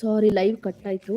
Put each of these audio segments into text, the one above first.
ಸಾರಿ live cut ಆಯಿತು.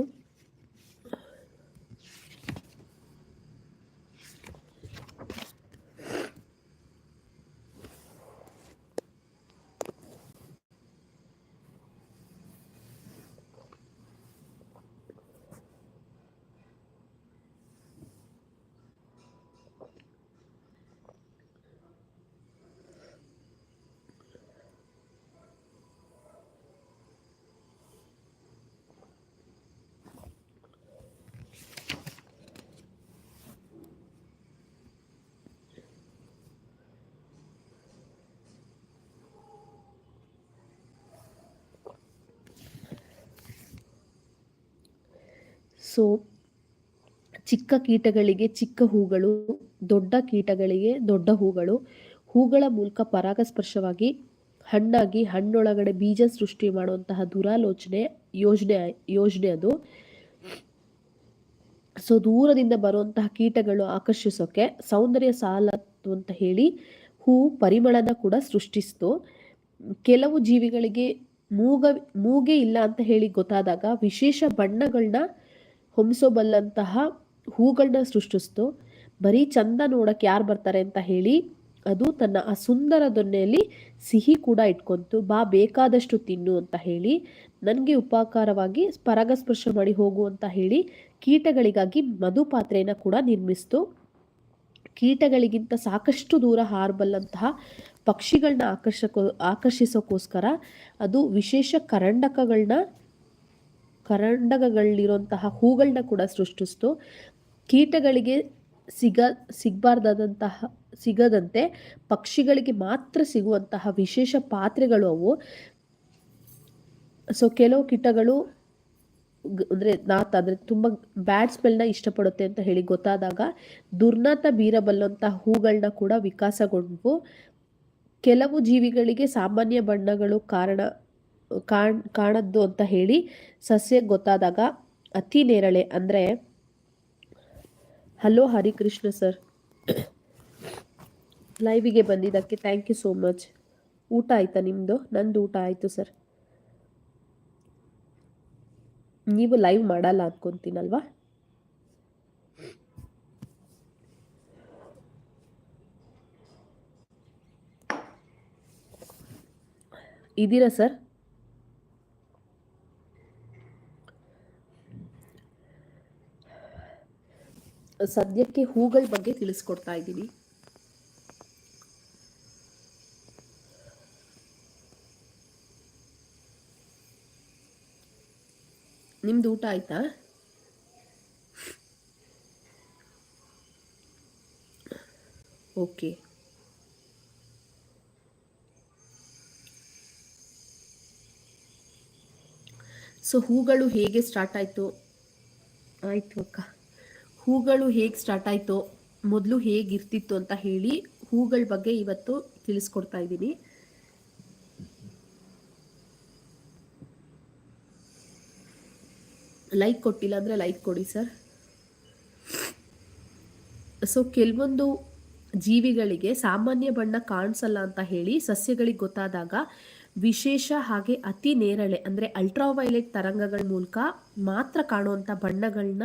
So ಚಿಕ್ಕ ಕೀಟಗಳಿಗೆ ಚಿಕ್ಕ ಹೂಗಳು, ದೊಡ್ಡ ಕೀಟಗಳಿಗೆ ದೊಡ್ಡ ಹೂಗಳು, ಹೂಗಳ ಮೂಲಕ ಪರಾಗಸ್ಪರ್ಶವಾಗಿ ಹಣ್ಣಾಗಿ ಹಣ್ಣೊಳಗಡೆ ಬೀಜ ಸೃಷ್ಟಿ ಮಾಡುವಂತಹ ದುರಾಲೋಚನೆ ಯೋಜನೆ ಯೋಜನೆ ಅದು. ಸೊ ದೂರದಿಂದ ಬರುವಂತಹ ಕೀಟಗಳು ಆಕರ್ಷಿಸೋಕೆ ಸೌಂದರ್ಯ ಸಾಲತ್ತು ಅಂತ ಹೇಳಿ ಹೂ ಪರಿಮಳನ ಕೂಡ ಸೃಷ್ಟಿಸ್ತು. ಕೆಲವು ಜೀವಿಗಳಿಗೆ ಮೂಗ, ಮೂಗೆ ಇಲ್ಲ ಅಂತ ಹೇಳಿ ಗೊತ್ತಾದಾಗ ವಿಶೇಷ ಬಣ್ಣಗಳನ್ನ ಹೊಮ್ಸೋಬಲ್ಲಂತಹ ಹೂಗಳನ್ನ ಸೃಷ್ಟಿಸ್ತು. ಬರೀ ಚಂದ ನೋಡಕ್ಕೆ ಯಾರು ಬರ್ತಾರೆ ಅಂತ ಹೇಳಿ ಅದು ತನ್ನ ಆ ಸುಂದರ ದೊನ್ನೆಯಲ್ಲಿ ಸಿಹಿ ಕೂಡ ಇಟ್ಕೊಂತು. ಬಾ, ಬೇಕಾದಷ್ಟು ತಿನ್ನು ಅಂತ ಹೇಳಿ, ನನಗೆ ಉಪಕಾರವಾಗಿ ಪರಾಗಸ್ಪರ್ಶ ಮಾಡಿ ಹೋಗು ಅಂತ ಹೇಳಿ ಕೀಟಗಳಿಗಾಗಿ ಮಧು ಪಾತ್ರೆಯನ್ನು ಕೂಡ ನಿರ್ಮಿಸ್ತು. ಕೀಟಗಳಿಗಿಂತ ಸಾಕಷ್ಟು ದೂರ ಹಾರಬಲ್ಲಂತಹ ಪಕ್ಷಿಗಳನ್ನ ಆಕರ್ಷಕೋ ಆಕರ್ಷಿಸೋಕ್ಕೋಸ್ಕರ ಅದು ವಿಶೇಷ ಕರಂಡಕಗಳನ್ನ ಕರಂಡಕಗಳಿರುವಂತಹ ಹೂಗಳನ್ನ ಕೂಡ ಸೃಷ್ಟಿಸ್ತು. ಕೀಟಗಳಿಗೆ ಸಿಗ, ಸಿಗಬಾರ್ದಾದಂತಹ, ಸಿಗದಂತೆ ಪಕ್ಷಿಗಳಿಗೆ ಮಾತ್ರ ಸಿಗುವಂತಹ ವಿಶೇಷ ಪಾತ್ರೆಗಳು ಅವು. ಸೊ ಕೆಲವು ಕೀಟಗಳು ಅಂದರೆ ನಾತ್, ಅಂದರೆ ತುಂಬ ಬ್ಯಾಡ್ ಸ್ಮೆಲ್ನ ಇಷ್ಟಪಡುತ್ತೆ ಅಂತ ಹೇಳಿ ಗೊತ್ತಾದಾಗ ದುರ್ನಾತ ಬೀರಬಲ್ಲಂತಹ ಹೂಗಳನ್ನ ಕೂಡ ವಿಕಾಸಗೊಂಡವು. ಕೆಲವು ಜೀವಿಗಳಿಗೆ ಸಾಮಾನ್ಯ ಬಣ್ಣಗಳು ಕಾರಣ ಕಾಣ್, ಕಾಣದ್ದು ಅಂತ ಹೇಳಿ ಸಸ್ಯ ಗೊತ್ತಾದಾಗ ಅತಿ ನೇರಳೆ ಅಂದರೆ, ಹಲೋ ಹರಿಕೃಷ್ಣ ಸರ್ ಲೈವಿಗೆ ಬಂದಿದ್ದಕ್ಕೆ ಥ್ಯಾಂಕ್ ಯು ಸೋ ಮಚ್ ಊಟ ಆಯಿತಾ ನಿಮ್ಮದು ನಂದು ಊಟ ಆಯಿತು ಸರ್. ನೀವು ಲೈವ್ ಮಾಡಲ್ಲ ಅಂದ್ಕೊತೀನಲ್ವಾ ಇದ್ದೀರಾ ಸರ್? ಸದ್ಯಕ್ಕೆ ಹೂಗಳ ಬಗ್ಗೆ ತಿಳಿಸ್ಕೊಡ್ತಾ ಇದ್ದೀನಿ. ನಿಮ್ದು ಊಟ ಆಯ್ತಾ? ಓಕೆ. ಸೊ ಹೂಗಳು ಹೇಗೆ ಸ್ಟಾರ್ಟ್ ಆಯಿತು? ಆಯಿತು ಅಕ್ಕ. ಹೂಗಳು ಹೇಗೆ ಸ್ಟಾರ್ಟ್ ಆಯಿತು, ಮೊದಲು ಹೇಗಿರ್ತಿತ್ತು ಅಂತ ಹೇಳಿ ಹೂಗಳ ಬಗ್ಗೆ ಇವತ್ತು ತಿಳಿಸ್ಕೊಡ್ತಾ ಇದ್ದೀನಿ. ಲೈಕ್ ಕೊಟ್ಟಿಲ್ಲ ಅಂದರೆ ಲೈಕ್ ಕೊಡಿ ಸರ್ ಸೊ ಕೆಲವೊಂದು ಜೀವಿಗಳಿಗೆ ಸಾಮಾನ್ಯ ಬಣ್ಣ ಕಾಣಿಸಲ್ಲ ಅಂತ ಹೇಳಿ ಸಸ್ಯಗಳಿಗೆ ಗೊತ್ತಾದಾಗ ವಿಶೇಷ ಹಾಗೆ ಅತಿ ನೇರಳೆ ಅಂದರೆ ಅಲ್ಟ್ರಾವೈಲೆಟ್ ತರಂಗಗಳ ಮೂಲಕ ಮಾತ್ರ ಕಾಣುವಂಥ ಬಣ್ಣಗಳನ್ನ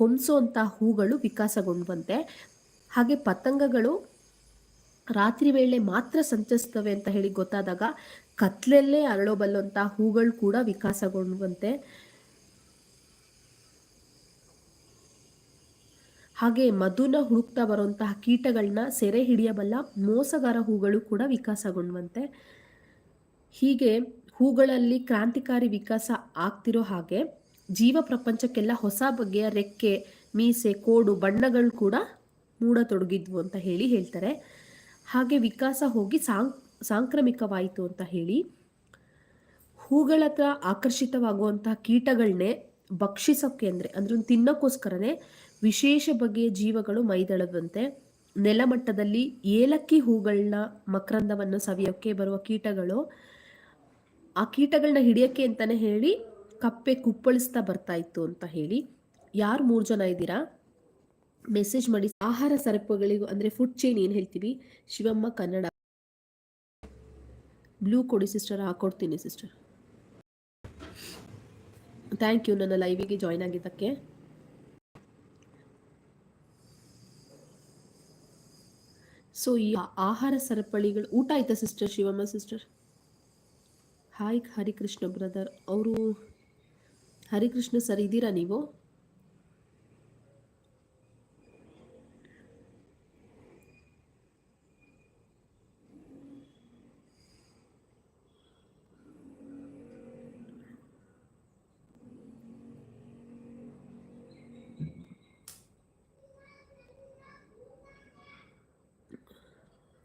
ಹೊಂದಿಸುವಂಥ ಹೂಗಳು ವಿಕಾಸಗೊಂಡಂತೆ ಹಾಗೆ ಪತಂಗಗಳು ರಾತ್ರಿ ವೇಳೆ ಮಾತ್ರ ಸಂಚರಿಸ್ತವೆ ಅಂತ ಹೇಳಿ ಗೊತ್ತಾದಾಗ ಕತ್ಲಲ್ಲೇ ಅರಳೋಬಲ್ಲಂಥ ಹೂಗಳು ಕೂಡ ವಿಕಾಸಗೊಂಡಂತೆ ಹಾಗೆ ಮಧುನ ಹುಡುಕ್ತಾ ಬರುವಂತಹ ಕೀಟಗಳನ್ನ ಸೆರೆ ಹಿಡಿಯಬಲ್ಲ ಮೋಸಗಾರ ಹೂಗಳು ಕೂಡ ವಿಕಾಸಗೊಂಡಂತೆ ಹೀಗೆ ಹೂಗಳಲ್ಲಿ ಕ್ರಾಂತಿಕಾರಿ ವಿಕಾಸ ಆಗ್ತಿರೋ ಹಾಗೆ ಜೀವ ಪ್ರಪಂಚಕ್ಕೆಲ್ಲ ಹೊಸ ಬಗೆಯ ರೆಕ್ಕೆ, ಮೀಸೆ, ಕೋಡು, ಬಣ್ಣಗಳು ಕೂಡ ಮೂಡತೊಡಗಿದ್ವು ಅಂತ ಹೇಳಿ ಹೇಳ್ತಾರೆ. ಹಾಗೆ ವಿಕಾಸ ಹೋಗಿ ಸಾಂಕ್ ಸಾಂಕ್ರಾಮಿಕವಾಯಿತು ಅಂತ ಹೇಳಿ. ಹೂಗಳ ಹತ್ರ ಆಕರ್ಷಿತವಾಗುವಂತಹ ಕೀಟಗಳನ್ನೇ ಭಕ್ಷಿಸೋಕ್ಕೆ ಅಂದರೆ, ಅಂದ್ರೆ ತಿನ್ನೋಕ್ಕೋಸ್ಕರನೇ ವಿಶೇಷ ಬಗೆಯ ಜೀವಗಳು ಮೈದಳದಂತೆ. ನೆಲಮಟ್ಟದಲ್ಲಿ ಏಲಕ್ಕಿ ಹೂಗಳನ್ನ ಮಕರಂದವನ್ನು ಸವಿಯೋಕ್ಕೆ ಬರುವ ಕೀಟಗಳು. ಆ ಕೀಟಗಳನ್ನ ಹಿಡಿಯೋಕ್ಕೆ ಅಂತಲೇ ಹೇಳಿ ಕಪ್ಪೆ ಕುಪ್ಪಳಿಸ್ತಾ ಬರ್ತಾ ಇತ್ತು ಅಂತ ಹೇಳಿ ಯಾರು ಮೂರು ಜನ ಇದ್ದೀರಾ? ಮೆಸೇಜ್ ಮಾಡಿ. ಆಹಾರ ಸರಪುಗಳಿಗೂ ಅಂದರೆ ಫುಡ್ ಚೈನ್ ಏನು ಹೇಳ್ತೀವಿ? ಶಿವಮ್ಮ ಕನ್ನಡ. ಬ್ಲೂ ಕೊಡಿ ಸಿಸ್ಟರ್ ಹಾಕೊಡ್ತೀನಿ ಸಿಸ್ಟರ್ ಥ್ಯಾಂಕ್ ಯು ನನ್ನ ಲೈವಿಗೆ ಜಾಯ್ನ್ ಆಗಿದ್ದಕ್ಕೆ. ಸೊ ಈ ಆಹಾರ ಸರಪಳಿಗಳು, ಊಟ ಆಯ್ತಾ sister Shivamma sister hi Harikrishna brother ಅವರು ಹರಿಕೃಷ್ಣ ಸರ್ ಇದ್ದೀರಾ ನೀವು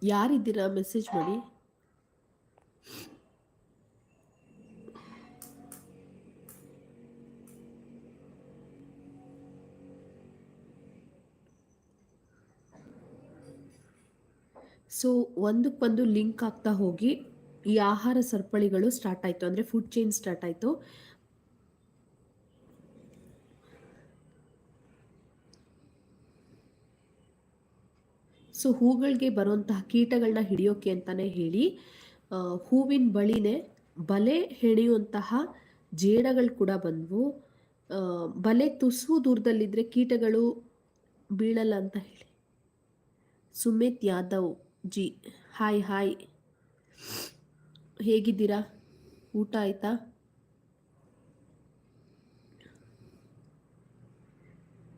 ಯಾರಿದ್ದೀರಾ ಮೆಸೇಜ್ ಮಾಡಿ ಸೊ ಒಂದಕ್ಕೊಂದು ಲಿಂಕ್ ಆಗ್ತಾ ಹೋಗಿ ಈ ಆಹಾರ ಸರಪಳಿಗಳು ಸ್ಟಾರ್ಟ್ ಆಯಿತು. ಅಂದರೆ ಫುಡ್ ಚೈನ್ ಸ್ಟಾರ್ಟ್ ಆಯಿತು. ಸೊ ಹೂಗಳಿಗೆ ಬರುವಂತಹ ಕೀಟಗಳನ್ನ ಹಿಡಿಯೋಕೆ ಅಂತಲೇ ಹೇಳಿ ಹೂವಿನ ಬಳಿನೇ ಬಲೆ ಹೆಣೆಯುವಂತಹ ಜೇಡಗಳು ಕೂಡ ಬಂದವು. ಬಲೆ ತುಸು ದೂರದಲ್ಲಿದ್ದರೆ ಕೀಟಗಳು ಬೀಳಲ್ಲ ಅಂತ ಹೇಳಿ. Sumit Yadav ji, hi hi. ಹೇಗಿದ್ದೀರಾ? ಊಟ ಆಯಿತಾ?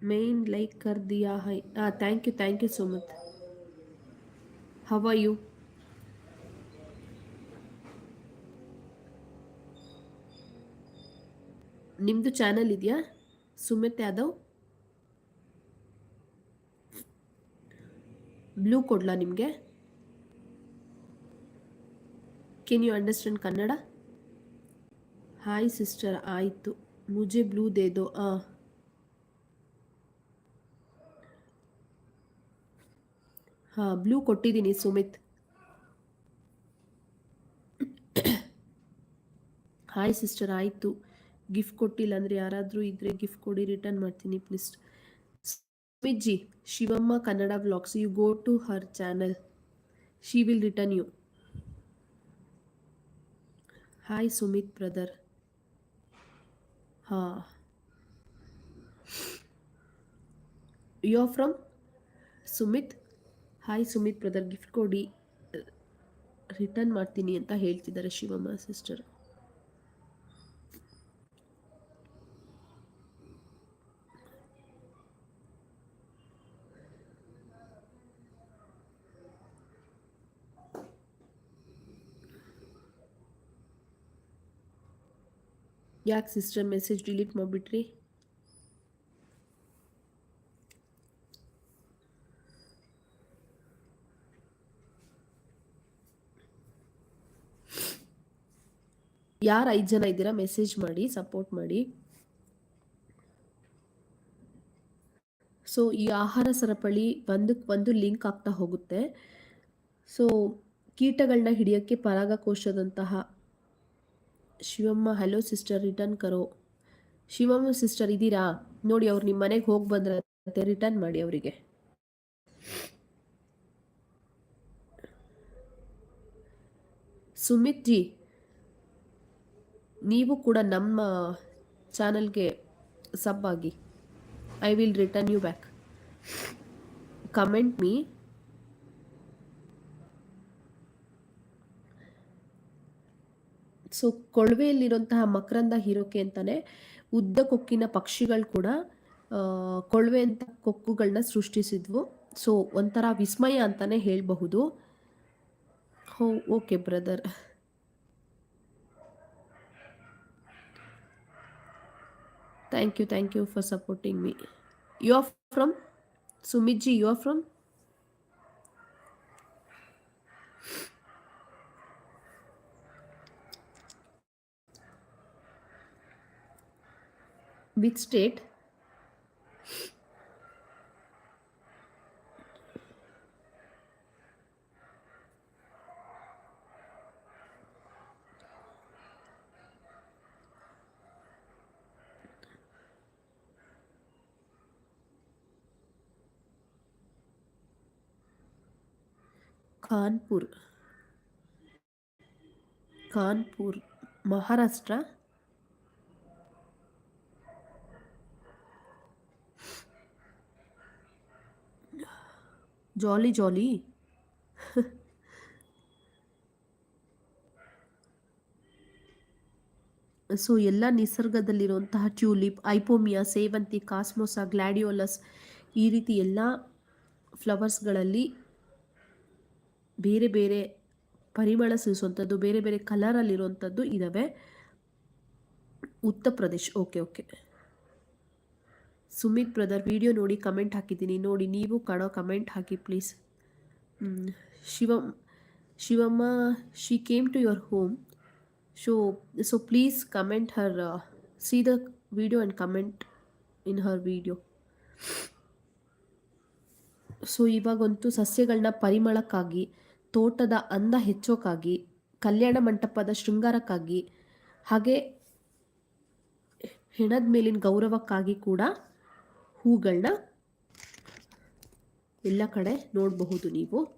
ಮೇನ್ ಲೈಕ್ ಕರ್ ದಿಯಾ ಹೈ ಹಾಂ thank you thank you so much how are you ನಿಮ್ಮದು ಚಾನಲ್ ಇದೆಯಾ? ಸುಮಿತ್ ಯಾದವ್? ಬ್ಲೂ ಕೊಡ್ಲಾ ನಿಮಗೆ? Can you understand Kannada hi sister ಆಯಿತು ಮುಜೆ ಬ್ಲೂ ದೇದೋ ಆ ಹಾಂ ಬ್ಲೂ ಕೊಟ್ಟಿದ್ದೀನಿ ಸುಮಿತ್ ಹಾಯ್ ಸಿಸ್ಟರ್ ಆಯಿತು ಗಿಫ್ಟ್ ಕೊಟ್ಟಿಲ್ಲ ಅಂದರೆ ಯಾರಾದರೂ ಇದ್ದರೆ ಗಿಫ್ಟ್ ಕೊಡಿ ರಿಟರ್ನ್ ಮಾಡ್ತೀನಿ please Sumit ji Shivamma Kannada vlogs you go to her channel she will return you hi Sumit brother ಹಾಂ you are from Sumit hi Sumit brother gift ಕೊಡಿ return ಮಾಡ್ತೀನಿ ಅಂತ ಹೇಳ್ತಿದ್ದಾರೆ ಶಿವಮ್ಮ ಸಿಸ್ಟರ್ ಯಾಕೆ ಸಿಸ್ಟರ್ ಮೆಸೇಜ್ ಡಿಲೀಟ್ ಮಾಡಿಬಿಟ್ರಿ? ಯಾರು ಐದು ಜನ ಇದ್ದೀರಾ? ಮೆಸೇಜ್ ಮಾಡಿ ಸಪೋರ್ಟ್ ಮಾಡಿ. ಸೊ ಈ ಆಹಾರ ಸರಪಳಿ ಒಂದಕ್ಕೆ ಒಂದು ಲಿಂಕ್ ಆಗ್ತಾ ಹೋಗುತ್ತೆ. ಸೊ ಕೀಟಗಳನ್ನ ಹಿಡಿಯೋಕ್ಕೆ ಪರಾಗಕೋಶದಂತಹ ಶಿವಮ್ಮ ಹಲೋ ಸಿಸ್ಟರ್ ರಿಟರ್ನ್ ಕರೋ. ಶಿವಮ್ಮ ಸಿಸ್ಟರ್ ಇದ್ದೀರಾ ನೋಡಿ, ಅವ್ರು ನಿಮ್ಮ ಮನೆಗೆ ಹೋಗಿ ಬಂದ್ರೆ ರಿಟರ್ನ್ ಮಾಡಿ ಅವರಿಗೆ. ಸುಮಿತ್ ಜಿ, ನೀವು ಕೂಡ ನಮ್ಮ ಚಾನಲ್ಗೆ ಸಬ್ ಆಗಿ I will return you back comment me so ಕೊಳವೆಯಲ್ಲಿರುವಂತಹ ಮಕರಂದ ಹೀರೋಕೆ ಅಂತಾನೆ ಉದ್ದ ಕೊಕ್ಕಿನ ಪಕ್ಷಿಗಳು ಕೂಡ ಕೊಳವೆ ಅಂತ ಕೊಕ್ಕುಗಳನ್ನ ಸೃಷ್ಟಿಸಿದ್ವು. ಸೊ ಒಂಥರ ವಿಸ್ಮಯ ಅಂತಾನೆ ಹೇಳಬಹುದು. ಹೋ, okay brother. Thank you thank you for supporting me you are from Sumit ji you are from? which state? Kanpur Kanpur Maharashtra jolly jolly so ಎಲ್ಲ ನಿಸರ್ಗದಲ್ಲಿರುವಂತಹ ಟ್ಯೂಲಿಪ್, ಐಪೋಮಿಯಾ, ಸೇವಂತಿ, ಕಾಸ್ಮೋಸ, ಗ್ಲಾಡಿಯೋಲಸ್, ಈ ರೀತಿ ಎಲ್ಲ ಫ್ಲವರ್ಸ್ಗಳಲ್ಲಿ ಬೇರೆ ಬೇರೆ ಪರಿಮಳ ಸೂಸುವಂಥದ್ದು, ಬೇರೆ ಬೇರೆ ಕಲರಲ್ಲಿರುವಂಥದ್ದು ಇದ್ದಾವೆ Uttar Pradesh okay okay. Sumit brother video ನೋಡಿ ಕಮೆಂಟ್ ಹಾಕಿದ್ದೀನಿ. ನೋಡಿ, ನೀವು ಕಡೋ comment hockey please Shivam Shivamma she came to your home so so please comment her see the video and comment in her video so ಇವಾಗಂತೂ ಸಸ್ಯಗಳನ್ನ ಪರಿಮಳಕ್ಕಾಗಿ, ತೋಟದ ಅಂದ ಹೆಚ್ಚೋಕ್ಕಾಗಿ ಕಲ್ಯಾಣ ಮಂಟಪದ ಶೃಂಗಾರಕ್ಕಾಗಿ, ಹಾಗೆ ಹೆಣದ ಮೇಲಿನ ಗೌರವಕ್ಕಾಗಿ ಕೂಡ ಹೂಗಳನ್ನ ಎಲ್ಲ ಕಡೆ ನೋಡಬಹುದು ನೀವು.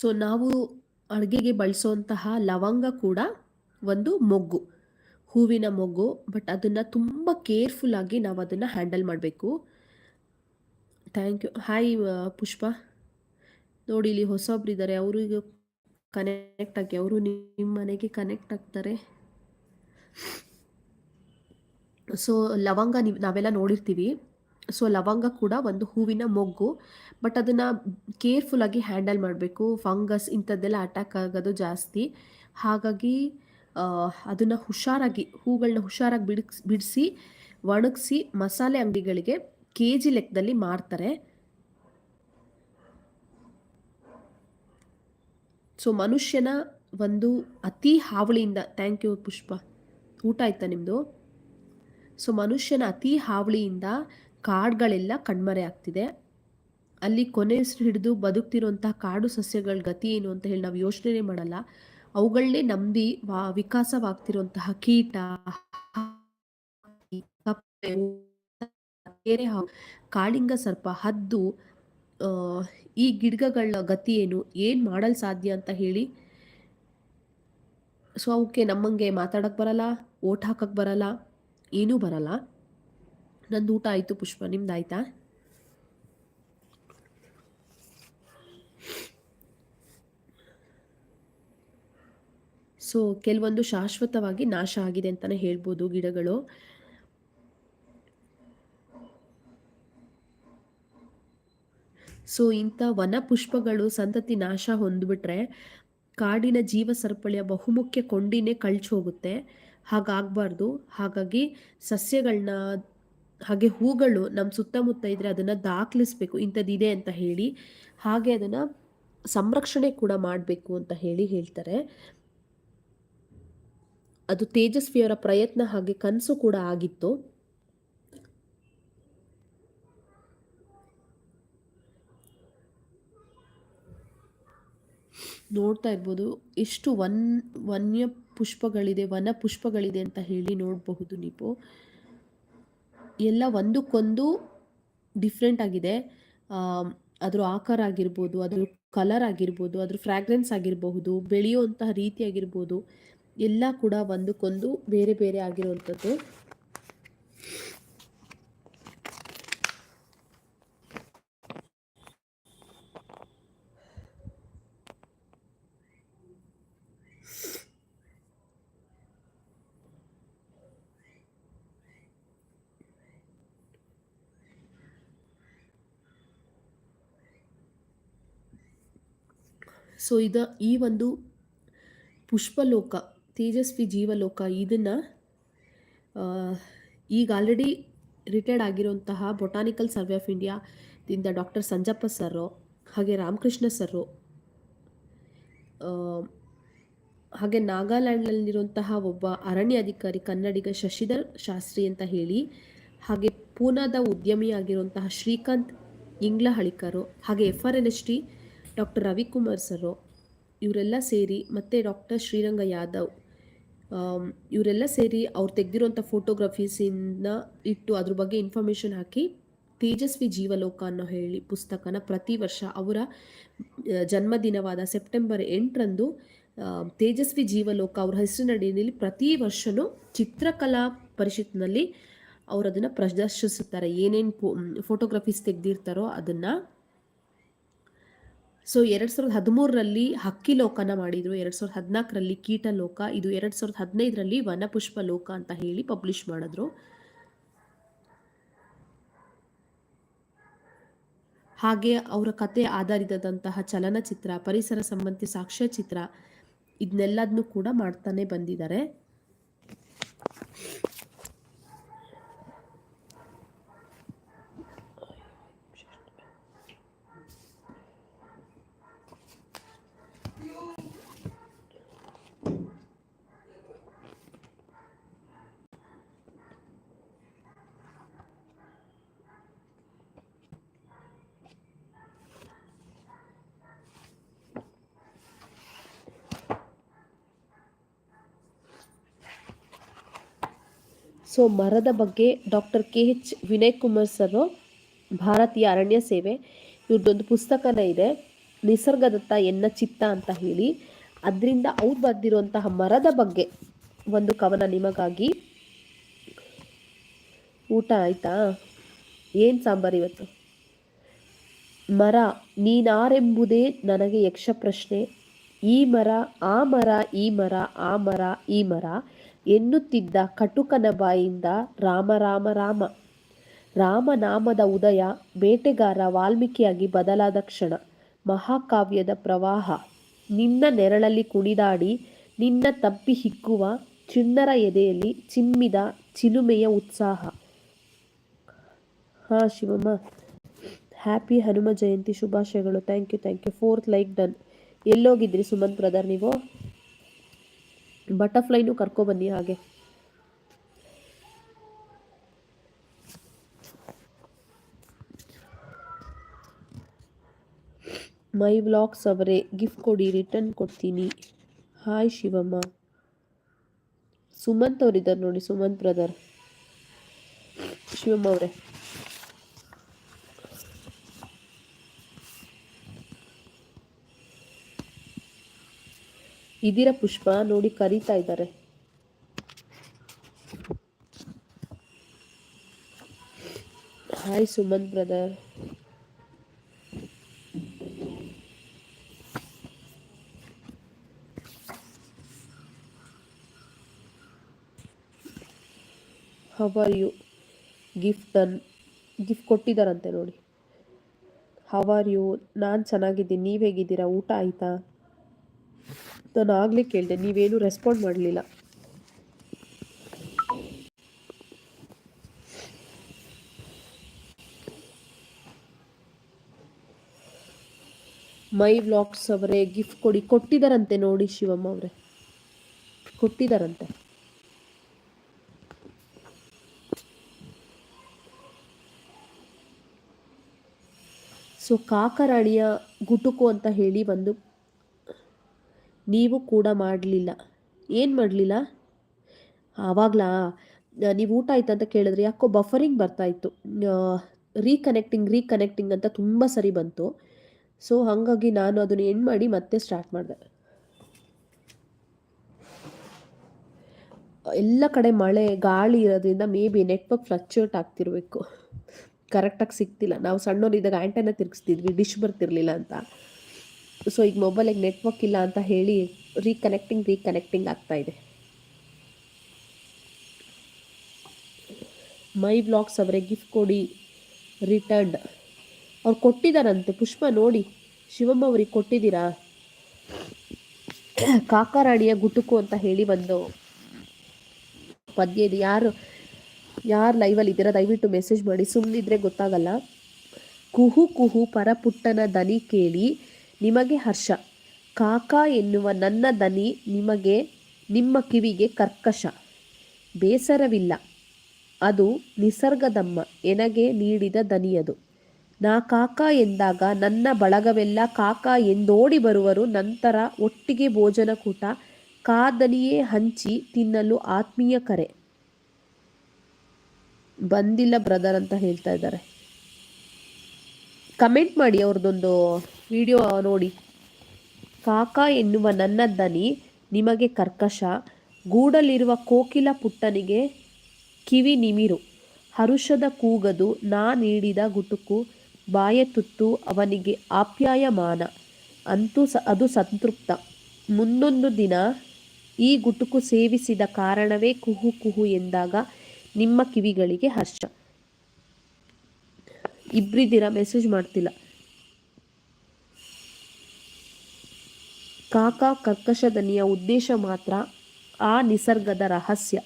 ಸೊ ನಾವು ಅಡುಗೆಗೆ ಬಳಸುವಂತಹ ಲವಂಗ ಕೂಡ ಒಂದು ಮೊಗ್ಗು, ಹೂವಿನ ಮೊಗ್ಗು ಬಟ್ ಅದನ್ನು ತುಂಬ ಕೇರ್ಫುಲ್ಲಾಗಿ ನಾವು ಅದನ್ನು ಹ್ಯಾಂಡಲ್ ಮಾಡಬೇಕು. Thank you hi Pushpa. ನೋಡಿ, ಇಲ್ಲಿ ಹೊಸೊಬ್ರಿದ್ದಾರೆ ಅವರು ಈಗ ಕನೆಕ್ಟ್ ಆಗಿ, ಅವರು ನಿಮ್ಮ ಮನೆಗೆ ಕನೆಕ್ಟ್ ಆಗ್ತಾರೆ. ಸೊ ಲವಂಗ ನೀವು ನಾವೆಲ್ಲ ನೋಡಿರ್ತೀವಿ. ಸೊ ಲವಂಗ ಕೂಡ ಒಂದು ಹೂವಿನ ಮೊಗ್ಗು ಬಟ್ ಅದನ್ನು ಕೇರ್ಫುಲ್ಲಾಗಿ ಹ್ಯಾಂಡಲ್ ಮಾಡಬೇಕು. ಫಂಗಸ್ ಇಂಥದ್ದೆಲ್ಲ ಅಟ್ಯಾಕ್ ಆಗೋದು ಜಾಸ್ತಿ. ಹಾಗಾಗಿ ಅದನ್ನು ಹುಷಾರಾಗಿ ಹೂಗಳನ್ನ ಹುಷಾರಾಗಿ ಬಿಡಿಸ್, ಬಿಡಿಸಿ, ಒಣಗಿಸಿ ಮಸಾಲೆ ಅಂಗಡಿಗಳಿಗೆ ಕೆ ಜಿ ಲೆಕ್ಕದಲ್ಲಿ ಮಾರ್ತಾರೆ. ಸೊ ಮನುಷ್ಯನ ಒಂದು ಅತಿ ಹಾವಳಿಯಿಂದ ಥ್ಯಾಂಕ್ ಯು ಪುಷ್ಪ, ಊಟ ಆಯ್ತಾ ನಿಮ್ಮದು ಸೊ ಮನುಷ್ಯನ ಅತಿ ಹಾವಳಿಯಿಂದ ಕಾಡುಗಳೆಲ್ಲ, ಕಣ್ಮರೆ ಆಗ್ತಿದೆ. ಅಲ್ಲಿ ಕೊನೆ ಹಿಡಿದು ಬದುಕ್ತಿರುವಂತಹ ಕಾಡು ಸಸ್ಯಗಳ ಗತಿ ಏನು ಅಂತ ಹೇಳಿ ನಾವು ಯೋಚನೆ ಮಾಡಲ್ಲ. ಅವುಗಳನ್ನೇ ನಂಬಿ ವಾ, ವಿಕಾಸವಾಗ್ತಿರುವಂತಹ ಕೀಟ ಕಾಳಿಂಗ ಸರ್ಪ, ಹದ್ದು ಈ ಗಿಡಗಳ ಗತಿ ಏನು ಏನು ಮಾಡಲು ಸಾಧ್ಯ ಅಂತ ಹೇಳಿ ಸೊ, ಅವಕ್ಕೆ ನಮ್ಮಂಗೆ ಮಾತಾಡಕ್ಕೆ ಬರಲ್ಲ, ಓಟ್ ಹಾಕಕ್ಕೆ ಬರಲ್ಲ, ಏನೂ ಬರಲ್ಲ. ನಂದು ಊಟ ಆಯಿತು ಪುಷ್ಪ, ನಿಮ್ದು ಆಯ್ತಾ? ಸೊ ಕೆಲವೊಂದು ಶಾಶ್ವತವಾಗಿ ನಾಶ ಆಗಿದೆ ಅಂತಲೇ ಹೇಳ್ಬೋದು ಗಿಡಗಳು. ಸೊ ಇಂಥ ವನ ಪುಷ್ಪಗಳು ಸಂತತಿ ನಾಶ ಹೊಂದ್ಬಿಟ್ರೆ ಕಾಡಿನ ಜೀವ ಸರಪಳಿಯ ಬಹುಮುಖ್ಯ ಕೊಂಡಿನೇ ಕಳ್ಚೋಗುತ್ತೆ ಹಾಗಾಗಬಾರ್ದು. ಹಾಗಾಗಿ ಸಸ್ಯಗಳನ್ನ ಹಾಗೆ ಹೂಗಳು ನಮ್ಮ ಸುತ್ತಮುತ್ತ ಇದ್ದರೆ ಅದನ್ನು ದಾಖಲಿಸ್ಬೇಕು, ಇಂಥದ್ದಿದೆ ಅಂತ ಹೇಳಿ. ಹಾಗೆ ಅದನ್ನು ಸಂರಕ್ಷಣೆ ಕೂಡ ಮಾಡಬೇಕು ಅಂತ ಹೇಳಿ ಹೇಳ್ತಾರೆ. ಅದು ತೇಜಸ್ವಿಯವರ ಪ್ರಯತ್ನ ಹಾಗೆ ಕನಸು ಕೂಡ ಆಗಿತ್ತು. ನೋಡ್ತಾ ಇರ್ಬೋದು ಎಷ್ಟು ವನ್ ವನ್ಯ ಪುಷ್ಪಗಳಿದೆ ವನ ಪುಷ್ಪಗಳಿದೆ ಅಂತ ಹೇಳಿ ನೋಡಬಹುದು ನೀವು. ಎಲ್ಲ ಒಂದಕ್ಕೊಂದು ಡಿಫ್ರೆಂಟ್ ಆಗಿದೆ. ಅದ್ರ ಆಕಾರ ಆಗಿರ್ಬೋದು, ಅದ್ರ ಕಲರ್ ಆಗಿರ್ಬೋದು, ಅದ್ರ ಫ್ರಾಗ್ರೆನ್ಸ್ ಆಗಿರಬಹುದು, ಬೆಳೆಯುವಂತಹ ರೀತಿ ಆಗಿರ್ಬೋದು, ಎಲ್ಲ ಕೂಡ ಒಂದಕ್ಕೊಂದು ಬೇರೆ ಬೇರೆ ಆಗಿರುವಂಥದ್ದು. ಸೊ ಇದು ಈ ಒಂದು ಪುಷ್ಪಲೋಕ, ತೇಜಸ್ವಿ ಜೀವಲೋಕ ಇದನ್ನು ಈಗ ಆಲ್ರೆಡಿ ರಿಟೈರ್ಡ್ ಆಗಿರುವಂತಹ ಬೊಟಾನಿಕಲ್ ಸರ್ವೆ ಆಫ್ ಇಂಡಿಯಾದಿಂದ ಡಾಕ್ಟರ್ ಸಂಜಪ್ಪ ಸರ್ರು, ಹಾಗೆ ರಾಮಕೃಷ್ಣ ಸರ್ರು ಹಾಗೆ ನಾಗಾಲ್ಯಾಂಡ್ನಲ್ಲಿರುವಂತಹ ಒಬ್ಬ ಅರಣ್ಯ ಅಧಿಕಾರಿ ಕನ್ನಡಿಗ ಶಶಿಧರ್ ಶಾಸ್ತ್ರಿ ಅಂತ ಹೇಳಿ, ಹಾಗೆ ಪೂನಾದ ಉದ್ಯಮಿಯಾಗಿರುವಂತಹ ಶ್ರೀಕಾಂತ್ ಇಂಗ್ಲಹಳಿಕರು ಹಾಗೆ F R N S T doctor Ravikumar sir ಇವರೆಲ್ಲ ಸೇರಿ ಮತ್ತು ಡಾಕ್ಟರ್ ಶ್ರೀರಂಗ ಯಾದವ್ ಇವರೆಲ್ಲ ಸೇರಿ ಅವ್ರು ತೆಗೆದಿರುವಂಥ ಫೋಟೋಗ್ರಫೀಸಿಂದ ಇಟ್ಟು ಅದ್ರ ಬಗ್ಗೆ ಇನ್ಫಾರ್ಮೇಷನ್ ಹಾಕಿ ತೇಜಸ್ವಿ ಜೀವಲೋಕ ಅನ್ನೋ ಹೇಳಿ ಪುಸ್ತಕನ ಪ್ರತಿ ವರ್ಷ ಅವರ ಜನ್ಮದಿನವಾದ ಸೆಪ್ಟೆಂಬರ್ ಎಂಟರಂದು ತೇಜಸ್ವಿ ಜೀವಲೋಕ ಅವ್ರ ಹೆಸರಿನಡಿಯಲ್ಲಿ ಪ್ರತಿ ವರ್ಷವೂ ಚಿತ್ರಕಲಾ ಪರಿಷತ್ನಲ್ಲಿ ಅವರು ಅದನ್ನು ಪ್ರದರ್ಶಿಸುತ್ತಾರೆ. ಏನೇನು ಫೋಟೋಗ್ರಫೀಸ್ ತೆಗೆದಿರ್ತಾರೋ ಅದನ್ನು ಸೊ ಎರಡು ಸಾವಿರದ ಹದಿಮೂರರಲ್ಲಿ ಹಕ್ಕಿ ಲೋಕನ ಮಾಡಿದರು. ಎರಡು ಸಾವಿರದ ಹದಿನಾಲ್ಕರಲ್ಲಿ ಕೀಟ ಲೋಕ. ಇದು ಎರಡು ಸಾವಿರದ ಹದಿನೈದರಲ್ಲಿ ವನಪುಷ್ಪ ಲೋಕ ಅಂತ ಹೇಳಿ ಪಬ್ಲಿಷ್ ಮಾಡಿದ್ರು. ಹಾಗೆ ಅವರ ಕತೆ ಆಧಾರಿತದಂತಹ ಚಲನಚಿತ್ರ, ಪರಿಸರ ಸಂಬಂಧಿ ಸಾಕ್ಷ್ಯಚಿತ್ರ ಇದನ್ನೆಲ್ಲದನ್ನು ಕೂಡ ಮಾಡ್ತಾನೆ ಬಂದಿದ್ದಾರೆ. ಸೊ ಮರದ ಬಗ್ಗೆ doctor K H Vinay Kumar sir, ಭಾರತೀಯ ಅರಣ್ಯ ಸೇವೆ, ಇವ್ರದ್ದೊಂದು ಪುಸ್ತಕನೇ ಇದೆ, ನಿಸರ್ಗದತ್ತ ಎನ್ನ ಚಿತ್ತ ಅಂತ ಹೇಳಿ. ಅದರಿಂದ ಅವ್ರು ಬರೆದಿರುವಂತಹ ಮರದ ಬಗ್ಗೆ ಒಂದು ಕವನ ನಿಮಗಾಗಿ. ಊಟ ಆಯ್ತಾ? ಏನು ಸಾಂಬಾರು ಇವತ್ತು? ಮರ, ನೀನಾರೆಂಬುದೇ ನನಗೆ ಯಕ್ಷ ಪ್ರಶ್ನೆ ಈ ಮರ, ಆ ಮರ, ಈ ಮರ, ಆ ಮರ, ಈ ಮರ. ಎನ್ನುತ್ತಿದ್ದ ಕಟುಕನ ಬಾಯಿಂದ ರಾಮ ರಾಮ ರಾಮ. ರಾಮನಾಮದ ಉದಯ ಬೇಟೆಗಾರ ವಾಲ್ಮೀಕಿಯಾಗಿ ಬದಲಾದ ಕ್ಷಣ. ಮಹಾಕಾವ್ಯದ ಪ್ರವಾಹ. ನಿನ್ನ ನೆರಳಲ್ಲಿ ಕುಣಿದಾಡಿ, ನಿನ್ನ ತಪ್ಪಿ ಹಿಕ್ಕುವ ಚಿಣ್ಣರ ಎದೆಯಲ್ಲಿ ಚಿಮ್ಮಿದ ಚಿಲುಮೆಯ ಉತ್ಸಾಹ. ಹಾಂ, ಶಿವಮ್ಮ. ಹ್ಯಾಪಿ ಹನುಮ ಜಯಂತಿ ಶುಭಾಶಯಗಳು. Thank you thank you. Fourth like done. ಎಲ್ಲೋಗಿದ್ರಿ Sumanth brother ನೀವು? ಬಟರ್ಫ್ಲೈನು ಕರ್ಕೊಬನ್ನಿ ಹಾಗೆ. ಮೈ ವ್ಲಾಗ್ಸ್ ಅವರೇ, ಗಿಫ್ಟ್ ಕೊಡಿ, ರಿಟರ್ನ್ ಕೊಡ್ತೀನಿ. ಹಾಯ್ ಶಿವಮ್ಮ. ಸುಮಂತ್ ಅವರಿದ್ದಾರೆ ನೋಡಿ, ಸುಮಂತ್ ಬ್ರದರ್. ಶಿವಮ್ಮ ಅವರೇ. ಇದೀರ ಪುಷ್ಪ ನೋಡಿ ಕರೀತಾ ಇದ್ದಾರೆ. Hi Sumanth brother how are you gift done gift ಕೊಟ್ಟಿದ್ದಾರಂತೆ ನೋಡಿ. ಹೌ ಆರ್ ಯು ನಾನು ಚೆನ್ನಾಗಿದ್ದೀನಿ. ನೀವು ಹೇಗಿದ್ದೀರಾ? ಊಟ ಆಯಿತಾ? ನಾನು ಆಗಲೇ ಕೇಳಿದೆ, ನೀವೇನು ರೆಸ್ಪಾಂಡ್ ಮಾಡಲಿಲ್ಲ. ಮೈ ವ್ಲಾಗ್ಸ್ ಅವರೇ, ಗಿಫ್ಟ್ ಕೊಡಿ. ಕೊಟ್ಟಿದ್ದಾರಂತೆ ನೋಡಿ ಶಿವಮ್ಮ ಅವರೇ. ಕೊಟ್ಟಿದ್ದಾರಂತೆ ಸೊ ಕಾಕರಾಣಿಯ ಗುಟುಕು ಅಂತ ಹೇಳಿ ಒಂದು ನೀವು ಕೂಡ ಮಾಡಲಿಲ್ಲ. ಏನು ಮಾಡಲಿಲ್ಲ? ಆವಾಗಲಾ ನೀವು ಊಟ ಆಯ್ತು ಅಂತ ಕೇಳಿದ್ರೆ ಯಾಕೋ ಬಫರಿಂಗ್ ಬರ್ತಾ ಇತ್ತು. ರೀಕನೆಕ್ಟಿಂಗ್ ರೀಕನೆಕ್ಟಿಂಗ್ ಅಂತ ತುಂಬ ಸರಿ ಬಂತು. ಸೊ ಹಾಗಾಗಿ ನಾನು ಅದನ್ನು ಎಂಡ್ ಮಾಡಿ ಮತ್ತೆ ಸ್ಟಾರ್ಟ್ ಮಾಡಿದೆ. ಎಲ್ಲ ಕಡೆ ಮಳೆ, ಗಾಳಿ ಇರೋದ್ರಿಂದ ಮೇ ಬಿ ನೆಟ್ವರ್ಕ್ ಫ್ಲಕ್ಚುಯೇಟ್ ಆಗ್ತಿರಬೇಕು. ಕರೆಕ್ಟಾಗಿ ಸಿಗ್ತಿಲ್ಲ. ನಾವು ಸಣ್ಣವರಿದ್ದಾಗ ಆ್ಯಂಟೆನ ತಿರುಗಿಸ್ತಿದ್ವಿ ಡಿಶ್ ಬರ್ತಿರ್ಲಿಲ್ಲ ಅಂತ. ಸೊ ಈಗ ಮೊಬೈಲಿಗೆ ನೆಟ್ವರ್ಕ್ ಇಲ್ಲ ಅಂತ ಹೇಳಿ ರೀಕನೆಕ್ಟಿಂಗ್ ರೀಕನೆಕ್ಟಿಂಗ್ ಆಗ್ತಾ ಇದೆ. ಮೈ ಬ್ಲಾಗ್ಸ್ ಅವರೇ ಗಿಫ್ಟ್ ಕೊಡಿ ರಿಟರ್ನ್ಡ್ ಅವ್ರು ಕೊಟ್ಟಿದ್ದಾರಂತೆ. ಪುಷ್ಪ ನೋಡಿ, ಶಿವಮ್ಮ ಅವ್ರಿಗೆ ಕೊಟ್ಟಿದ್ದೀರಾ? ಕಾಕಾರಾಣಿಯ ಗುಟುಕು ಅಂತ ಹೇಳಿ ಒಂದು ಪದ್ಯ ಇದೆ ಯಾರು ಯಾರು ಲೈವಲ್ಲಿ ಇದ್ದೀರಾ? ದಯವಿಟ್ಟು ಮೆಸೇಜ್ ಮಾಡಿ. ಸುಮ್ಮನಿದ್ರೆ ಗೊತ್ತಾಗಲ್ಲ. ಕುಹು ಕುಹು ಪರಪುಟ್ಟನ ದನಿ ಕೇಳಿ ನಿಮಗೆ ಹರ್ಷ. ಕಾಕ ಎನ್ನುವ ನನ್ನ ದನಿ ನಿಮಗೆ, ನಿಮ್ಮ ಕಿವಿಗೆ ಕರ್ಕಶ. ಬೇಸರವಿಲ್ಲ. ಅದು ನಿಸರ್ಗದಮ್ಮ ಎನಗೆ ನೀಡಿದ ದನಿಯದು. ನಾ ಕಾಕ ಎಂದಾಗ ನನ್ನ ಬಳಗವೆಲ್ಲ ಕಾಕ ಎಂದೋಡಿ ಬರುವರು, ನಂತರ ಒಟ್ಟಿಗೆ ಭೋಜನಕೂಟ, ಕಾದನಿಯೇ ಹಂಚಿ ತಿನ್ನಲು ಆತ್ಮೀಯ ಕರೆ. ಬಂದಿಲ್ಲ ಬ್ರದರ್ ಅಂತ ಹೇಳ್ತಾ ಇದ್ದಾರೆ. ಕಮೆಂಟ್ ಮಾಡಿ ಅವ್ರದ್ದೊಂದು ವಿಡಿಯೋ ನೋಡಿ. ಕಾಕ ಎನ್ನುವ ನನ್ನ ದನಿ ನಿಮಗೆ ಕರ್ಕಶ. ಗೂಡಲಿರುವ ಕೋಕಿಲ ಪುಟ್ಟನಿಗೆ ಕಿವಿ ನಿಮಿರು. ಹರುಷದ ಕೂಗದು ನಾ ನೀಡಿದ ಗುಟುಕು. ಬಾಯ ತುತ್ತು ಅವನಿಗೆ ಆಪ್ಯಾಯಮಾನ. ಅಂತೂ ಸ, ಅದು ಸಂತೃಪ್ತ. ಮುಂದೊಂದು ದಿನ ಈ ಗುಟುಕು ಸೇವಿಸಿದ ಕಾರಣವೇ ಕುಹು ಕುಹು ಎಂದಾಗ ನಿಮ್ಮ ಕಿವಿಗಳಿಗೆ ಹರ್ಷ. ಇಬ್ರಿದ್ದೀರ ಮೆಸೇಜ್ ಮಾಡ್ತಿಲ್ಲ. ಕಾಕ ಕರ್ಕಶ ದನಿಯ ಉದ್ದೇಶ ಮಾತ್ರ ಆ ನಿಸರ್ಗದ ರಹಸ್ಯ.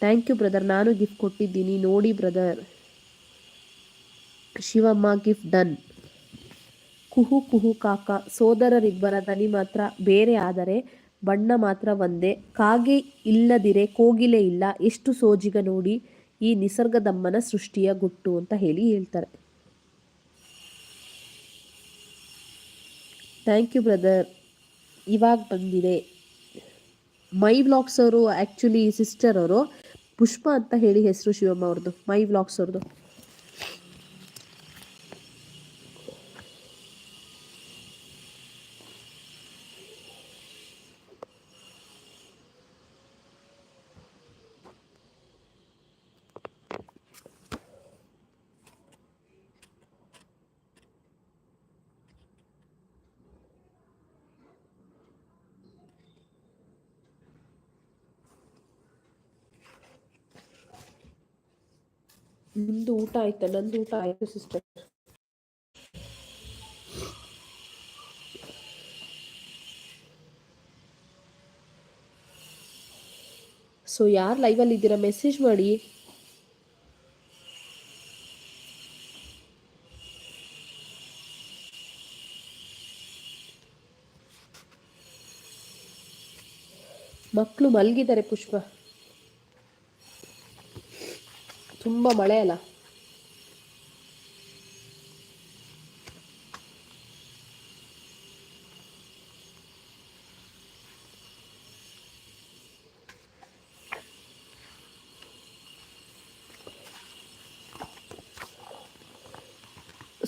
ಥ್ಯಾಂಕ್ ಯು ಬ್ರದರ್, ನಾನು ಗಿಫ್ಟ್ ಕೊಟ್ಟಿದ್ದೀನಿ. ನೋಡಿ ಬ್ರದರ್. Shivamma gift done. ಕುಹು ಕುಹು ಕಾಕ, ಸೋದರರಿಬ್ಬರ ದನಿ ಮಾತ್ರ ಬೇರೆ ಆದರೆ ಬಣ್ಣ ಮಾತ್ರ ಒಂದೇ. ಕಾಗೆ ಇಲ್ಲದಿರೆ ಕೋಗಿಲೆ ಇಲ್ಲ. ಎಷ್ಟು ಸೋಜಿಗ ನೋಡಿ ಈ ನಿಸರ್ಗದಮ್ಮನ ಸೃಷ್ಟಿಯ ಗುಟ್ಟು ಅಂತ ಹೇಳಿ ಹೇಳ್ತಾರೆ. Thank you brother. ಇವಾಗ ಬಂದಿದೆ. ಮೈ ವ್ಲಾಗ್ಸ್ ಅವರು ಆ್ಯಕ್ಚುಲಿ ಸಿಸ್ಟರ್ ಅವರು, ಪುಷ್ಪ ಅಂತ ಹೇಳಿ ಹೆಸರು ಶಿವಮ್ಮ ಅವ್ರದ್ದು ಮೈ ವ್ಲಾಗ್ಸ್ ಅವ್ರದ್ದು ನಿಮ್ದು ಊಟ ಆಯ್ತಾ? ನಂದು ಊಟ ಆಯ್ತು ಸಿಸ್ಟರ್ ಸೊ ಯಾರು ಲೈವಲ್ಲಿ ಇದ್ದೀರಾ? ಮೆಸೇಜ್ ಮಾಡಿ. ಮಕ್ಕಳು ಮಲಗಿದ್ದಾರೆ ಪುಷ್ಪ. ತುಂಬ ಮಳೆ ಅಲ್ಲ.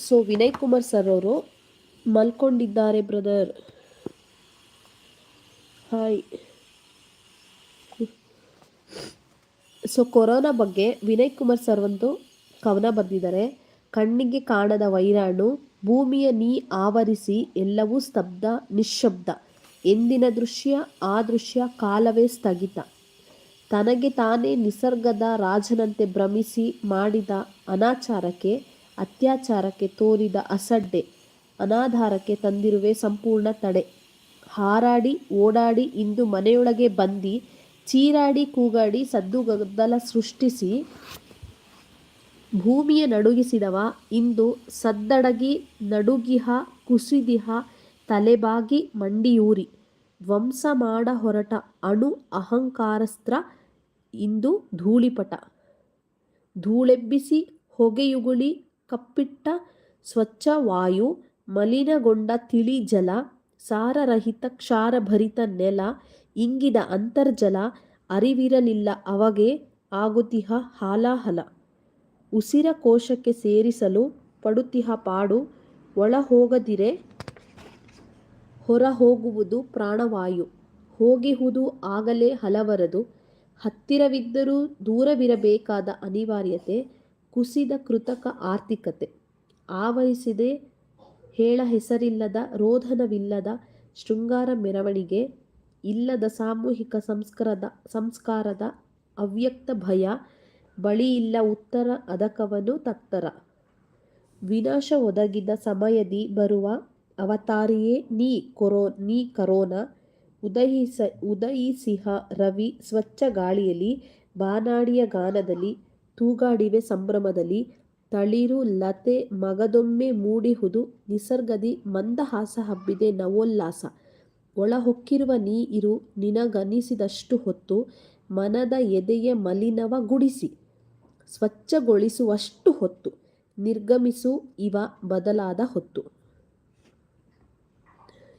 ಸೊ ವಿನಯ್ ಕುಮಾರ್ ಸರ್ ಅವರು ಮಲ್ಕೊಂಡಿದ್ದಾರೆ ಬ್ರದರ್ ಹಾಯ್ ಸೊ ಕೊರೋನಾ ಬಗ್ಗೆ ವಿನಯ್ ಕುಮಾರ್ ಸರ್ ಒಂದು ಕವನ ಬರೆದಿದ್ದಾರೆ ಕಣ್ಣಿಗೆ ಕಾಣದ ವೈರಾಣು, ಭೂಮಿಯ ನೀ ಆವರಿಸಿ ಎಲ್ಲವೂ ಸ್ತಬ್ಧ, ನಿಶ್ಶಬ್ದ. ಎಂದಿನ ದೃಶ್ಯ, ಆ ದೃಶ್ಯ ಕಾಲವೇ ಸ್ಥಗಿತ. ತನಗೆ ತಾನೇ ನಿಸರ್ಗದ ರಾಜನಂತೆ ಭ್ರಮಿಸಿ ಮಾಡಿದ ಅನಾಚಾರಕ್ಕೆ, ಅತ್ಯಾಚಾರಕ್ಕೆ ತೋರಿದ ಅಸಡ್ಡೆ, ಅನಾಧಾರಕ್ಕೆ ತಂದಿರುವೆ ಸಂಪೂರ್ಣ ತಡೆ. ಹಾರಾಡಿ, ಓಡಾಡಿ ಇಂದು ಮನೆಯೊಳಗೆ ಬಂದು ಚೀರಾಡಿ ಕೂಗಾಡಿ ಸದ್ದು ಗದ್ದಲ ಸೃಷ್ಟಿಸಿ ಭೂಮಿಯ ನಡುಗಿಸಿದವ. ಇಂದು ಸದ್ದಡಗಿ ನಡುಗಿಹ, ಕುಸಿದಿಹ, ತಲೆಬಾಗಿ ಮಂಡಿಯೂರಿ. ಧ್ವಂಸ ಮಾಡ ಹೊರಟ ಅಣು ಅಹಂಕಾರಸ್ತ್ರ ಇಂದು ಧೂಳಿಪಟ. ಧೂಳೆಬ್ಬಿಸಿ ಹೊಗೆಯುಗುಳಿ ಕಪ್ಪಿಟ್ಟ ಸ್ವಚ್ಛ ವಾಯು, ಮಲಿನಗೊಂಡ ತಿಳಿ ಜಲ, ಸಾರರಹಿತ ಕ್ಷಾರಭರಿತ ನೆಲ ಇಂಗಿದ ಅಂತರ್ಜಲ ಅರಿವಿರಲಿಲ್ಲ ಅವಗೆ ಆಗುತಿಹ ಹಾಲಾಹಲ. ಉಸಿರ ಕೋಶಕ್ಕೆ ಸೇರಿಸಲು ಪಡುತಿಹ ಪಾಡು ಒಳ ಹೋಗದಿರೆ ಹೊರ ಹೋಗುವುದು ಪ್ರಾಣವಾಯು. ಹೋಗಿಹುದು ಆಗಲೇ ಹಲವರದು. ಹತ್ತಿರವಿದ್ದರೂ ದೂರವಿರಬೇಕಾದ ಅನಿವಾರ್ಯತೆ, ಕುಸಿದ ಕೃತಕ ಆರ್ಥಿಕತೆ. ಆವರಿಸಿದೆ ಹೇಳ ಹೆಸರಿಲ್ಲದ ರೋಧನವಿಲ್ಲದ ಶೃಂಗಾರ ಮೆರವಣಿಗೆ ಇಲ್ಲದ ಸಾಮೂಹಿಕ ಸಂಸ್ಕಾರದ ಸಂಸ್ಕಾರದ ಅವ್ಯಕ್ತ ಭಯ ಬಳಿಯಿಲ್ಲ ಉತ್ತರ ಅದಕವನು ತತ್ತರ. ವಿನಾಶ ಒದಗಿದ ಸಮಯದಿ ಬರುವ ಅವತಾರಿಯೇ ನೀ ಕೊರೋ, ನೀ ಕರೋನ, ಉದಯಿಸ, ಉದಯಿಸಿಹ ರವಿ ಸ್ವಚ್ಛ ಗಾಳಿಯಲ್ಲಿ, ಬಾನಾಡಿಯ ಗಾನದಲ್ಲಿ, ತೂಗಾಡಿವೆ ಸಂಭ್ರಮದಲ್ಲಿ, ತಳಿರು ಲತೆ ಮಗದೊಮ್ಮೆ ಮೂಡಿಹುದು, ನಿಸರ್ಗದಿ ಮಂದಹಾಸ ಹಬ್ಬಿದೆ ನವೋಲ್ಲಾಸ. ಒಳ ಹೊಕ್ಕಿರುವ ನೀ ಇರು, ನಿನಗನಿಸಿದಷ್ಟು ಹೊತ್ತು ಮನದ ಎದೆಯ ಮಲಿನವ ಗುಡಿಸಿ. ಸ್ವಚ್ಛಗೊಳಿಸುವಷ್ಟು ಹೊತ್ತು ನಿರ್ಗಮಿಸು ಇವ ಬದಲಾದ ಹೊತ್ತು.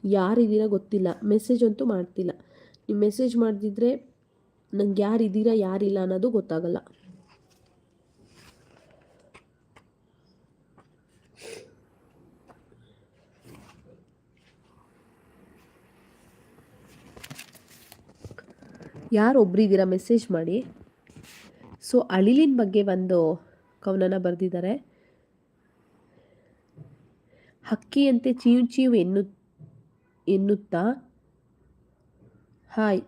ಯಾರಿದ್ದೀರಾ ಗೊತ್ತಿಲ್ಲ ಮೆಸೇಜ್ ಅಂತೂ ಮಾಡ್ತಿಲ್ಲ. ನೀವು ಮೆಸೇಜ್ ಮಾಡಿದ್ರೆ ನಂಗೆ ಯಾರಿದ್ದೀರಾ ಯಾರಿಲ್ಲ ಅನ್ನೋದು ಗೊತ್ತಾಗಲ್ಲ. ಯಾರು ಒಬ್ರಿದ್ದೀರಾ ಮೆಸೇಜ್ ಮಾಡಿ. ಸೊ ಅಳಿಲಿನ ಬಗ್ಗೆ ಒಂದು ಕವನನ ಬರೆದಿದ್ದಾರೆ. ಹಕ್ಕಿಯಂತೆ ಚೀವ್ ಚೀವ್ ಎನ್ನು, ಎನ್ನುತ್ತಾ? ಹಾಯ್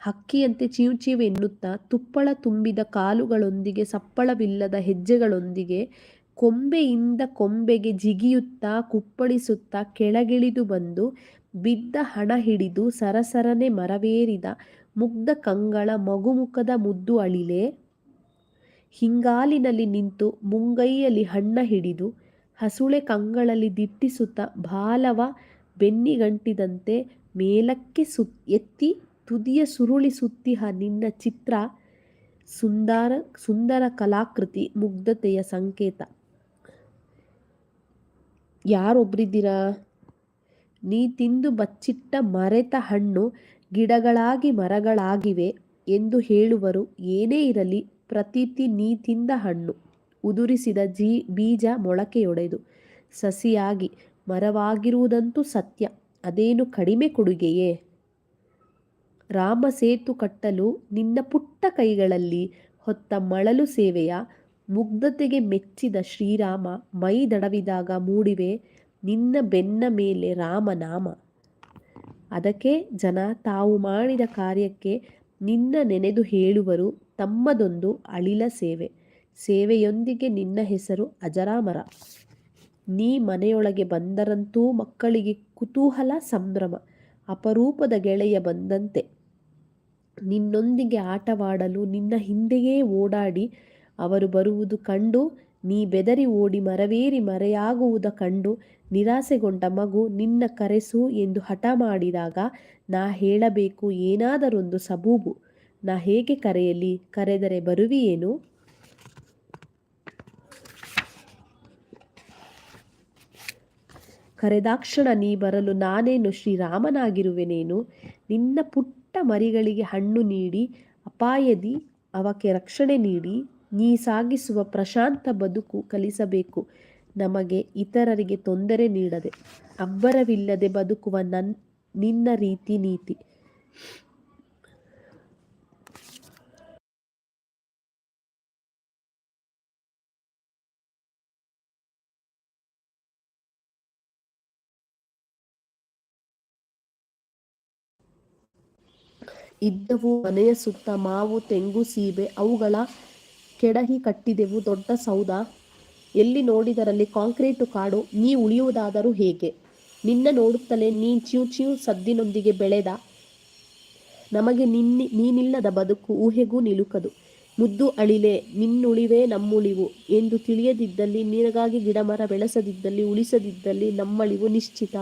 ಹಕ್ಕಿಯಂತೆ ಚೀವ್ ಚೀವ್ ಎನ್ನುತ್ತಾ? ತುಪ್ಪಳ ತುಂಬಿದ ಕಾಲುಗಳೊಂದಿಗೆ, ಸಪ್ಪಳವಿಲ್ಲದ ಹೆಜ್ಜೆಗಳೊಂದಿಗೆ, ಕೊಂಬೆಯಿಂದ ಕೊಂಬೆಗೆ ಜಿಗಿಯುತ್ತಾ, ಕುಪ್ಪಳಿಸುತ್ತಾ, ಕೆಳಗಿಳಿದು ಬಂದು ಬಿದ್ದ ಹಣ ಹಿಡಿದು ಸರಸರನೆ ಮರವೇರಿದ ಮುಗ್ಧ ಕಂಗಳ ಮಗುಮುಖದ ಮುದ್ದು ಅಳಿಲೆ. ಹಿಂಗಾಲಿನಲ್ಲಿ ನಿಂತು ಮುಂಗೈಯಲ್ಲಿ ಹಣ್ಣ ಹಿಡಿದು ಹಸುಳೆ ಕಂಗಳಲ್ಲಿ ದಿಟ್ಟಿಸುತ್ತ ಬಾಲವ ಬೆನ್ನಿಗಂಟಿದಂತೆ ಮೇಲಕ್ಕೆ ಸುತ್ ಎತ್ತಿ ತುದಿಯ ಸುರುಳಿ ಸುತ್ತಿಹ ನಿನ್ನ ಚಿತ್ರ ಸುಂದರ ಸುಂದರ ಕಲಾಕೃತಿ ಮುಗ್ಧತೆಯ ಸಂಕೇತ. ಯಾರೊಬ್ರಿದ್ದೀರಾ? ನೀ ತಿಂದು ಬಚ್ಚಿಟ್ಟ ಮರೆತ ಹಣ್ಣು ಗಿಡಗಳಾಗಿ ಮರಗಳಾಗಿವೆ ಎಂದು ಹೇಳುವರು. ಏನೇ ಇರಲಿ, ಪ್ರತೀತಿ ನೀ ತಿಂದ ಹಣ್ಣು. ಉದುರಿಸಿದ ಜೀ, ಬೀಜ ಮೊಳಕೆಯೊಡೆದು. ಸಸಿಯಾಗಿ ಮರವಾಗಿರುವುದಂತೂ ಸತ್ಯ. ಅದೇನು ಕಡಿಮೆ ಕೊಡುಗೆಯೇ? ರಾಮ ಸೇತು ಕಟ್ಟಲು ನಿನ್ನ ಪುಟ್ಟ ಕೈಗಳಲ್ಲಿ ಹೊತ್ತ ಮಳಲು ಸೇವೆಯ ಮುಗ್ಧತೆಗೆ ಮೆಚ್ಚಿದ ಶ್ರೀರಾಮ ಮೈ ದಡವಿದಾಗ ಮೂಡಿವೆ. ನಿನ್ನ ಬೆನ್ನ ಮೇಲೆ ರಾಮನಾಮ. ಅದಕ್ಕೆ ಜನ ತಾವು ಮಾಡಿದ ಕಾರ್ಯಕ್ಕೆ ನಿನ್ನ ನೆನೆದು ಹೇಳುವರು, ತಮ್ಮದೊಂದು ಅಳಿಲ ಸೇವೆ. ಸೇವೆಯೊಂದಿಗೆ ನಿನ್ನ ಹೆಸರು ಅಜರಾಮರ. ನೀ ಮನೆಯೊಳಗೆ ಬಂದರಂತೂ ಮಕ್ಕಳಿಗೆ ಕುತೂಹಲ, ಸಂಭ್ರಮ, ಅಪರೂಪದ ಗೆಳೆಯ ಬಂದಂತೆ. ನಿನ್ನೊಂದಿಗೆ ಆಟವಾಡಲು ನಿನ್ನ ಹಿಂದೆಯೇ ಓಡಾಡಿ ಅವರು ಬರುವುದು ಕಂಡು ನೀ ಬೆದರಿ ಓಡಿ ಮರವೇರಿ ಮರೆಯಾಗುವುದ ಕಂಡು ನಿರಾಸೆಗೊಂಡ ಮಗು ನಿನ್ನ ಕರೆಸು ಎಂದು ಹಠ ಮಾಡಿದಾಗ, ನಾ ಹೇಳಬೇಕು ಏನಾದರೊಂದು ಸಬೂಬು. ನಾ ಹೇಗೆ ಕರೆಯಲಿ? ಕರೆದರೆ ಬರುವಿಯೇನು? ಕರೆದಾಕ್ಷಣ ನೀ ಬರಲು ನಾನೇನು ಶ್ರೀರಾಮನಾಗಿರುವೆನೇನು? ನಿನ್ನ ಪುಟ್ಟ ಮರಿಗಳಿಗೆ ಹಣ್ಣು ನೀಡಿ, ಅಪಾಯದಿ, ಅವಕ್ಕೆ ರಕ್ಷಣೆ ನೀಡಿ. ನೀ ಸಾಗಿಸುವ ಪ್ರಶಾಂತ ಬದುಕು ಕಲಿಸಬೇಕು. ನಮಗೆ ಇತರರಿಗೆ ತೊಂದರೆ ನೀಡದೆ, ಅಬ್ಬರವಿಲ್ಲದೆ ಬದುಕುವ ನನ್, ನಿನ್ನ ರೀತಿ ನೀತಿ. ಇದ್ದವು ಮನೆಯ ಸುತ್ತ ಮಾವು, ತೆಂಗು, ಸೀಬೆ, ಅವುಗಳ ಕೆಡಹಿ ಕಟ್ಟಿದೆವು ದೊಡ್ಡ ಸೌಧ. ಎಲ್ಲಿ ನೋಡಿದರಲ್ಲಿ ಕಾಂಕ್ರೀಟು ಕಾಡು, ನೀ ಉಳಿಯುವುದಾದರೂ ಹೇಗೆ? ನಿನ್ನ ನೋಡುತ್ತಲೇ ನೀ ಚ್ಯೂ ಚ್ಯೂ ಸದ್ದಿನೊಂದಿಗೆ ಬೆಳೆದ. ನಮಗೆ ನಿನ್ನಿ ನೀನಿಲ್ಲದ ಬದುಕು ಊಹೆಗೂ ನಿಲುಕದು. ಮುದ್ದು ಅಳಿಲೆ, ನಿನ್ನುಳಿವೇ ನಮ್ಮುಳಿವು ಎಂದು ತಿಳಿಯದಿದ್ದಲ್ಲಿ, ನಿನಗಾಗಿ ಗಿಡಮರ ಬೆಳೆಸದಿದ್ದಲ್ಲಿ, ಉಳಿಸದಿದ್ದಲ್ಲಿ ನಮ್ಮಳಿವು ನಿಶ್ಚಿತ.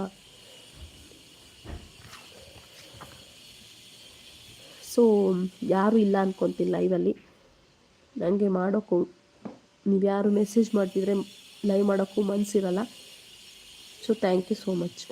ಸೊ, ಯಾರೂ ಇಲ್ಲ ಅನ್ಕೊತಿಲ್ಲ ಲೈವಲ್ಲಿ ನನಗೆ ಮಾಡೋಕ್ಕೂ ನೀವು ಯಾರು ಮೆಸೇಜ್ ಮಾಡ್ತಿದ್ರೆ ಲೈವ್ ಮಾಡೋಕ್ಕೂ ಮನಸ್ಸಿರಲ್ಲ so thank you so much